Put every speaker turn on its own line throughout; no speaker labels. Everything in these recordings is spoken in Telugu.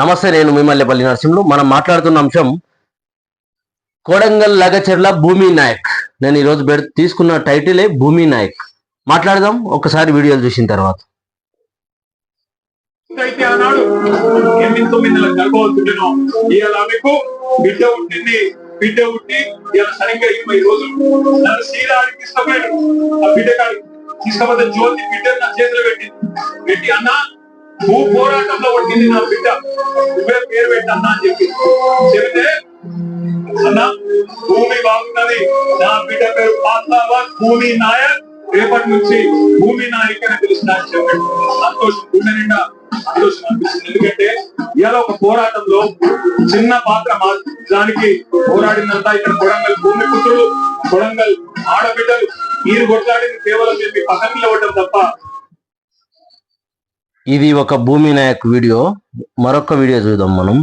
నమస్తే నేను మిమ్మల్నిపల్లి నరసింహులు. మనం మాట్లాడుతున్న అంశం కోడంగల్ లగచెర్ల భూమి నాయక్. నేను ఈరోజు పెడు తీసుకున్న టైటిలే భూమి నాయక్. మాట్లాడదాం ఒకసారి వీడియోలు చూసిన తర్వాత.
అయితే ఆనాడు ఎనిమిది తొమ్మిది నెలల ఇవాళ ఆమెకు బిడ్డ బిడ్డ ఇవాళ సరిగ్గా ఇరవై రోజులు నన్ను శ్రీరాడికి తీసుకుపోయాడు. ఆ బిడ్డ కాడికి తీసుకపోతే జ్యోతి బిడ్డ నా చేతిలో పెట్టింది. పెట్టి అన్నా భూ పోరాటంలో పట్టింది నా బిడ్డ నువ్వే పేరు పెట్టి అన్న అని చెప్పి. చెబితే అన్న భూమి బాగున్నది. నా బిడ్డ పేరు పాత్రాబాద్ భూమి నాయక్. రేపటి నుంచి భూమి నాయక్ అని పిలుస్తా అని చెప్పాడు. సంతోషం గుండె నిండా సంతోషం అనిపిస్తుంది. ఎందుకంటే ఇవాళ ఒక పోరాటంలో చిన్న పాత్ర మా దానికి పోరాడినంతా ఇక్కడ కొడంగల్ భూమి పుత్రులు కొడంగల్ ఆడబిడ్డలు. మీరు కొట్లాడింది కేవలం చెప్పి పక్కన నిలబడ్డం తప్ప
ఇది ఒక భూమి నాయక్ వీడియో. మరొక వీడియో చూద్దాం మనం.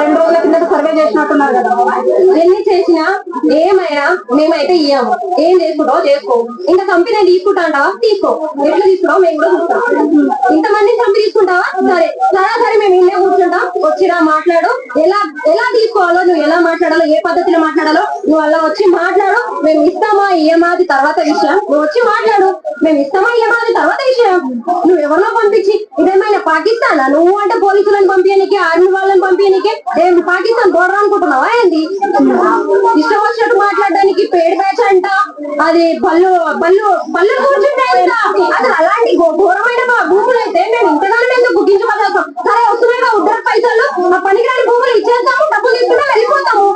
రెండు రోజుల కింద సర్వే చేసినట్టున్నారు కదా ఎన్ని చేసినా ఏమైనా మేమైతే ఇయ్యాము. ఏం చేసుకుంటావు చేసుకో. ఇంకా కంపెనీ తీసుకుంటా తీసుకో. ఎట్లా తీసుకున్నావు మేము కూడా చూస్తాం. ఇంతమంది కంపెనీ తీసుకుంటావా? సరే. సరాసరి మేము ఇల్లే కూర్చుంటాం. వచ్చిరా మాట్లాడు. ఎలా ఎలా తీసుకోవాలో నువ్వు ఎలా మాట్లాడాలో ఏ పద్ధతిలో మాట్లాడాలో నువ్వు అలా వచ్చి మాట్లాడు. మేము ఇస్తామా ఇయ్యమాది తర్వాత విషయం. నువ్వు వచ్చి మాట్లాడు. మేము ఇస్తామా ఇయ్యమాది తర్వాత విషయం. నువ్వు ఎవరినో పంపించి ఇదేమైనా పాకిస్తానా? నువ్వు అంటే పోలీసులను పంపించడానికి ఆర్మీ వాళ్ళని పంపించడానికి ఏం పాకిస్తాన్ బోర్డర్ అనుకుంటున్నావా ఏంది? ఇష్టం వచ్చినట్టు మాట్లాడడానికి పేడ్ బ్యాచ్ అంట. అది పళ్ళు పళ్ళు పళ్ళు కూర్చుంటే అసలు అలాంటి ఘోరమైన భూములు అయితే మేము ఇంతగానో ఎందుకు గుర్తించబడతాం సరే వస్తున్నాయి ఉద్దర పైసలు ఆ పనికిరాని భూములు ఇచ్చేస్తాము డబ్బులు తీసుకుంటాం వెళ్ళిపోతాము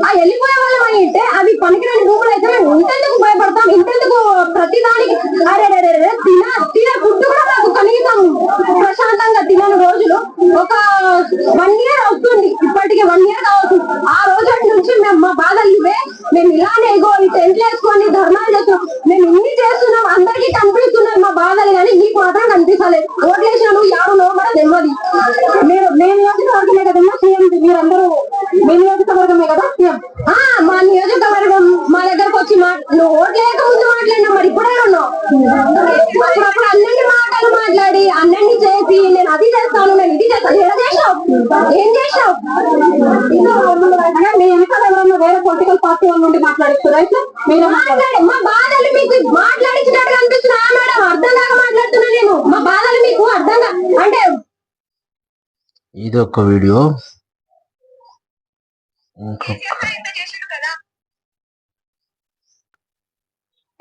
ఆ వెళ్ళిపోయే వాళ్ళం అని అంటే అవి పనికిరాని భూములు అయితే మేము ఇంతెందుకు భయపడతాం ఇంతెందుకు ప్రతి దానికి అరే అరే, అరే, అరే, తిన తినే ఫుడ్ కూడా నాకు కనీసం ప్రశాంతంగా తినని రోజులు ఒక వన్ ఇయర్ అవుతుంది ఇప్పటికి వన్ ఇయర్ కావచ్చు ఆ రోజు నుంచి మేము మా బాధలు ఇవే మేము ఇలానే ఇగో ఈ టెంట్లు వేసుకొని ధర్నాలు చేస్తున్నాం మేము ఇన్ని చేస్తున్నాం అందరికీ కనిపిస్తున్నాయి మా బాధలు కానీ నీకు మాత్రం కనిపించలేదు ఓట్లేసినాడు యాడు లోపల తెమ్మది మీరు మేము నియోజకవర్గమే కదమ్మా సీఎం మీరందరూ మీ నియోజకవర్గమే కదా సీఎం ఆ, మా నియోజకవర్గం మా దగ్గరకు వచ్చి మా నువ్వు ఓట్లేక ముందు మాట్లాడినా మరి ఇప్పుడే ఉన్నావు అప్పుడప్పుడు అన్నింటి మాటలు మాట్లాడి అన్నింటి చేసి నేను అది చేస్తాను నేను ఇది చేస్తాను ఏం చేసావు ఏం చేశావు? మీ వెనకాల ఎవరన్నా వేరే పొలిటికల్ పార్టీ వాళ్ళ నుండి మాట్లాడుతున్నారు అయితే మీరు మా బాధలు మీకు మాట్లాడించినట్టు అనిపిస్తున్నా మేడం? అర్థం కాక మాట్లాడుతున్నా నేను. మా బాధలు మీకు అర్థం అంటే
ఇది ఒక వీడియో. ఇంకొక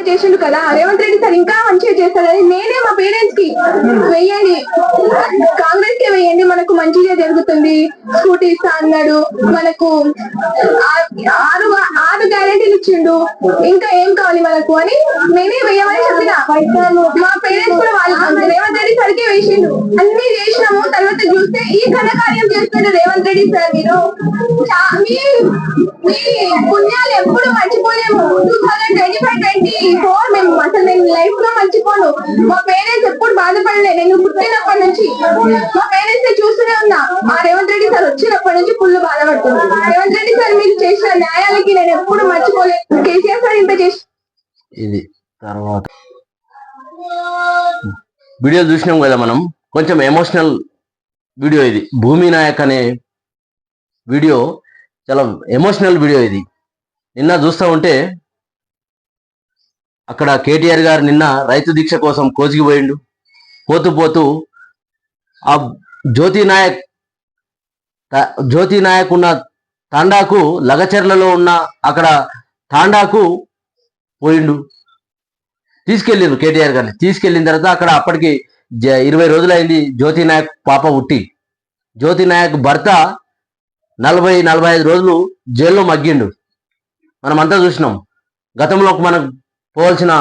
చేసిండు కదా. రేవంత్ రెడ్డి సార్ ఇంకా మంచిగా చేస్తాడని నేనే మా పేరెంట్స్కి వెయ్యండి కాంగ్రెస్కి వెయ్యండి మనకు మంచిగా జరుగుతుంది. స్కూటీ ఇస్తా అన్నాడు. మనకు ఆ- ఆరు ఆరు గ్యారెంటీలు ఇచ్చిండు. ఇంకా ఏం కావాలి మనకు అని నేనే వెయ్యమని చెప్పిన. మా పేరెంట్స్ కూడా వాళ్ళు రేవంత్ రెడ్డి సార్కే వేసిండు. అన్ని చేసినాము. తర్వాత చూస్తే ఈ ఘనకార్యం చేస్తున్నాడు రేవంత్ రెడ్డి సార్ మీరు. మీ మీ పుణ్యాలు ఎప్పుడు మర్చిపోలేము. Two thousand twenty five twenty before మేము అసలు నేను లైఫ్లో మర్చిపోను. మా పేరెంట్స్ ఎప్పుడు బాధపడలే. నేను పుట్టినప్పటి నుంచి. మా పేరెంట్స్ చూస్తూనే ఉన్నా. మా రేవంత్ రెడ్డి సార్ వచ్చినప్పటి నుంచి ఫుల్ బాధపడుతుంది. రేవంత్ రెడ్డి సార్ మీరు చేసిన న్యాయాలకి నేను ఎప్పుడు మర్చిపోలేదు కేసీఆర్ సార్ ఇంత చేసి
ఇది తర్వాత. వీడియో చూసినాం కదా మనం. కొంచెం ఎమోషనల్ వీడియో ఇది. భూమి నాయక్ అనే వీడియో చాలా ఎమోషనల్ వీడియో ఇది. నిన్న చూస్తూ ఉంటే అక్కడ కేటీఆర్ గారు నిన్న రైతు దీక్ష కోసం కోచికి పోయిండు. పోతూ పోతూ ఆ జ్యోతి నాయక్ జ్యోతి నాయక్ ఉన్న తాండాకు లగచెర్లలో ఉన్న అక్కడ తాండాకు పోయిండు. తీసుకెళ్ళిండ్రు కేటీఆర్ గారిని. తీసుకెళ్ళిన తర్వాత అక్కడ అప్పటికి జ- ఇరవై రోజులైంది జ్యోతి నాయక్ పాప ఉట్టి జ్యోతి నాయక్ భర్త నలభై నలభై ఐదు రోజులు జైల్లో మగ్గిండు. మనం అంతా చూసినాం. గతంలో మనకు పోవాల్సిన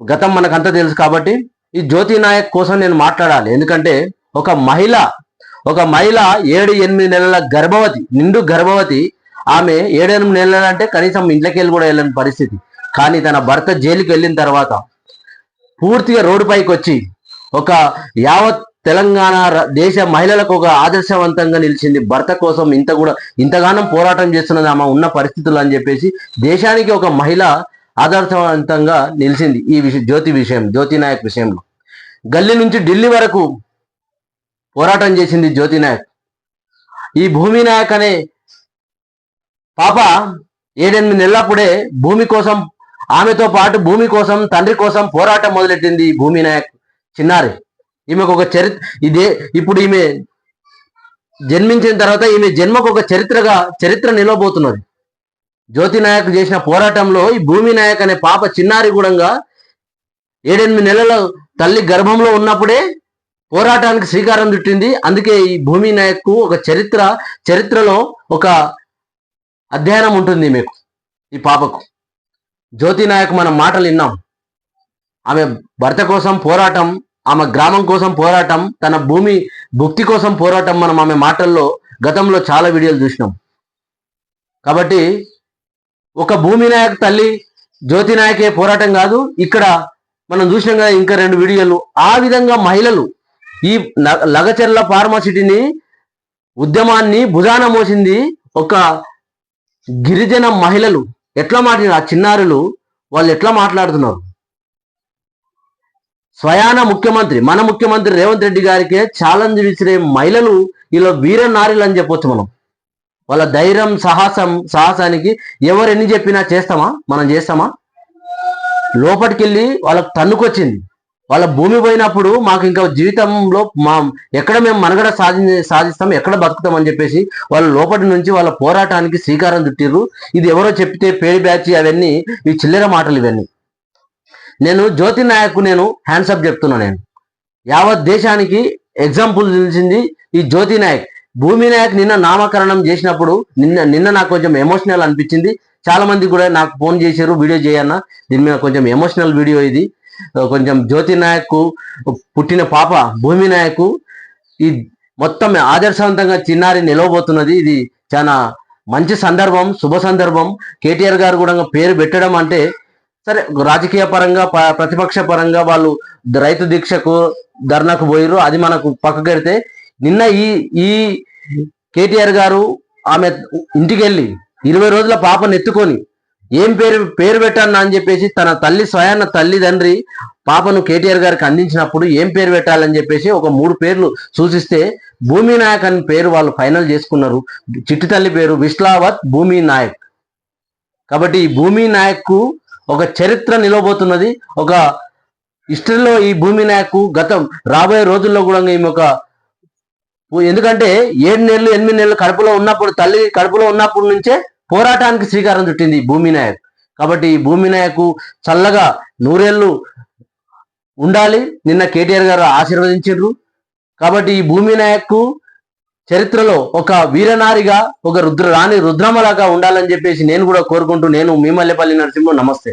గతం మనకంతా తెలుసు కాబట్టి ఈ జ్యోతి నాయక్ కోసం నేను మాట్లాడాలి. ఎందుకంటే ఒక మహిళ ఒక మహిళ ఏడు ఎనిమిది నెలల గర్భవతి నిండు గర్భవతి ఆమె ఏడెనిమిది నెలలు అంటే కనీసం ఇంట్లోకి వెళ్ళి కూడా వెళ్ళని పరిస్థితి. కానీ తన భర్త జైలుకి వెళ్ళిన తర్వాత పూర్తిగా రోడ్డు పైకి వచ్చి ఒక యావత్ తెలంగాణ దేశ మహిళలకు ఒక ఆదర్శవంతంగా నిలిచింది. భర్త కోసం ఇంత కూడా ఇంతగానం పోరాటం చేస్తున్నది ఆమె ఉన్న పరిస్థితులు అని చెప్పేసి దేశానికి ఒక మహిళ ఆదర్శవంతంగా నిలిచింది ఈ విషయం జ్యోతి విషయం జ్యోతి నాయక్ విషయంలో. గల్లీ నుంచి ఢిల్లీ వరకు పోరాటం చేసింది జ్యోతి నాయక్. ఈ భూమి నాయక్ అనే పాప ఏడెనిమిది నెలలప్పుడే భూమి కోసం ఆమెతో పాటు భూమి కోసం తండ్రి కోసం పోరాటం మొదలెట్టింది ఈ భూమి నాయక్ చిన్నారి. ఈమెకు ఒక చరిత్ర ఇదే ఇప్పుడు ఈమె జన్మించిన తర్వాత ఈమె జన్మకు ఒక చరిత్రగా చరిత్ర నిలవబోతున్నది. జ్యోతి నాయక్ చేసిన పోరాటంలో ఈ భూమి నాయక్ అనే పాప చిన్నారి కూడా ఏడెనిమిది నెలల తల్లి గర్భంలో ఉన్నప్పుడే పోరాటానికి శ్రీకారం చుట్టింది. అందుకే ఈ భూమి నాయక్కు ఒక చరిత్ర చరిత్రలో ఒక అధ్యయనం ఉంటుంది మీకు ఈ పాపకు. జ్యోతి నాయక్ మనం మాటలు విన్నాం. ఆమె భర్త కోసం పోరాటం ఆమె గ్రామం కోసం పోరాటం తన భూమి భుక్తి కోసం పోరాటం మనం ఆమె మాటల్లో గతంలో చాలా వీడియోలు చూసినాం. కాబట్టి ఒక భూమి నాయక్ తల్లి జ్యోతి నాయకే పోరాటం కాదు. ఇక్కడ మనం చూసినాం కదా ఇంకా రెండు వీడియోలు. ఆ విధంగా మహిళలు ఈ న- లగచెర్ల ఫార్మసిటీని ఉద్యమాన్ని భుజాన మోసింది ఒక గిరిజన మహిళలు. ఎట్లా మాట్లాడిన ఆ చిన్నారులు వాళ్ళు ఎట్లా మాట్లాడుతున్నారు? స్వయాన ముఖ్యమంత్రి మన ముఖ్యమంత్రి రేవంత్ రెడ్డి గారికే ఛాలెంజ్ విసిరే మహిళలు ఇలా వీర నారీలు అని చెప్పొచ్చు మనం. వాళ్ళ ధైర్యం సాహసం సాహసానికి ఎవరు ఎన్ని చెప్పినా చేస్తామా? మనం చేస్తామా? లోపలికెళ్ళి వాళ్ళకు తన్నుకొచ్చింది. వాళ్ళ భూమి పోయినప్పుడు మాకు ఇంకా జీవితంలో మా ఎక్కడ మేము మనగడ సాధి సాధిస్తాం ఎక్కడ బతుకుతాం అని చెప్పేసి వాళ్ళ లోపటి నుంచి వాళ్ళ పోరాటానికి శ్రీకారం చుట్టిర్రు. ఇది ఎవరో చెప్తే పేరు బ్యాచ్ అవన్నీ ఈ చిల్లర మాటలు ఇవన్నీ. నేను జ్యోతి నాయక్ నేను హ్యాండ్సప్ చెప్తున్నా నేను. యావత్ దేశానికి ఎగ్జాంపుల్ నిలిచింది ఈ జ్యోతి నాయక్. భూమి నాయక్ నిన్న నామకరణం చేసినప్పుడు నిన్న నిన్న నాకు కొంచెం ఎమోషనల్ అనిపించింది. చాలా మంది కూడా నాకు ఫోన్ చేశారు వీడియో చేయన్న. దీని మీద కొంచెం ఎమోషనల్ వీడియో ఇది. కొంచెం జ్యోతి నాయక్ పుట్టిన పాప భూమి నాయక్ ఈ మొత్తం ఆదర్శవంతంగా చిన్నారి నిలవబోతున్నది. ఇది చాలా మంచి సందర్భం శుభ సందర్భం. కేటీఆర్ గారు కూడా పేరు పెట్టడం అంటే సరే రాజకీయ పరంగా ప- ప్రతిపక్ష పరంగా వాళ్ళు రైతు దీక్షకు ధర్నాకు పోయిర్రు. అది మనకు పక్కకెడితే నిన్న ఈ ఈ కేటీఆర్ గారు ఆమె ఇంటికి వెళ్ళి ఇరవై రోజుల పాపను ఎత్తుకొని ఏం పేరు పేరు పెట్టాను అని చెప్పేసి తన తల్లి స్వయాన తల్లిదండ్రి పాపను కేటీఆర్ గారికి అందించినప్పుడు ఏం పేరు పెట్టాలని చెప్పేసి ఒక మూడు పేర్లు సూచిస్తే భూమి నాయక్ అని పేరు వాళ్ళు ఫైనల్ చేసుకున్నారు. చిట్టి తల్లి పేరు విశ్లావత్ భూమి నాయక్. కాబట్టి ఈ భూమి నాయక్కు ఒక చరిత్ర నిలవబోతున్నది. ఒక హిస్టరీలో ఈ భూమి నాయక్కు గతం రాబోయే రోజుల్లో కూడా ఈమె ఒక ఎందుకంటే ఏడు నెలలు ఎనిమిది నెలలు కడుపులో ఉన్నప్పుడు తల్లి కడుపులో ఉన్నప్పటి నుంచే పోరాటానికి శ్రీకారం చుట్టింది భూమి నాయక్. కాబట్టి ఈ భూమి నాయకు చల్లగా నూరేళ్ళు ఉండాలి. నిన్న కేటీఆర్ గారు ఆశీర్వదించారు కాబట్టి ఈ భూమి నాయక్కు చరిత్రలో ఒక వీరనారిగా ఒక రుద్ర రాణి రుద్రమలాగా ఉండాలని చెప్పేసి నేను కూడా కోరుకుంటూ నేను మీమల్లెపల్లి నరసింహం నమస్తే.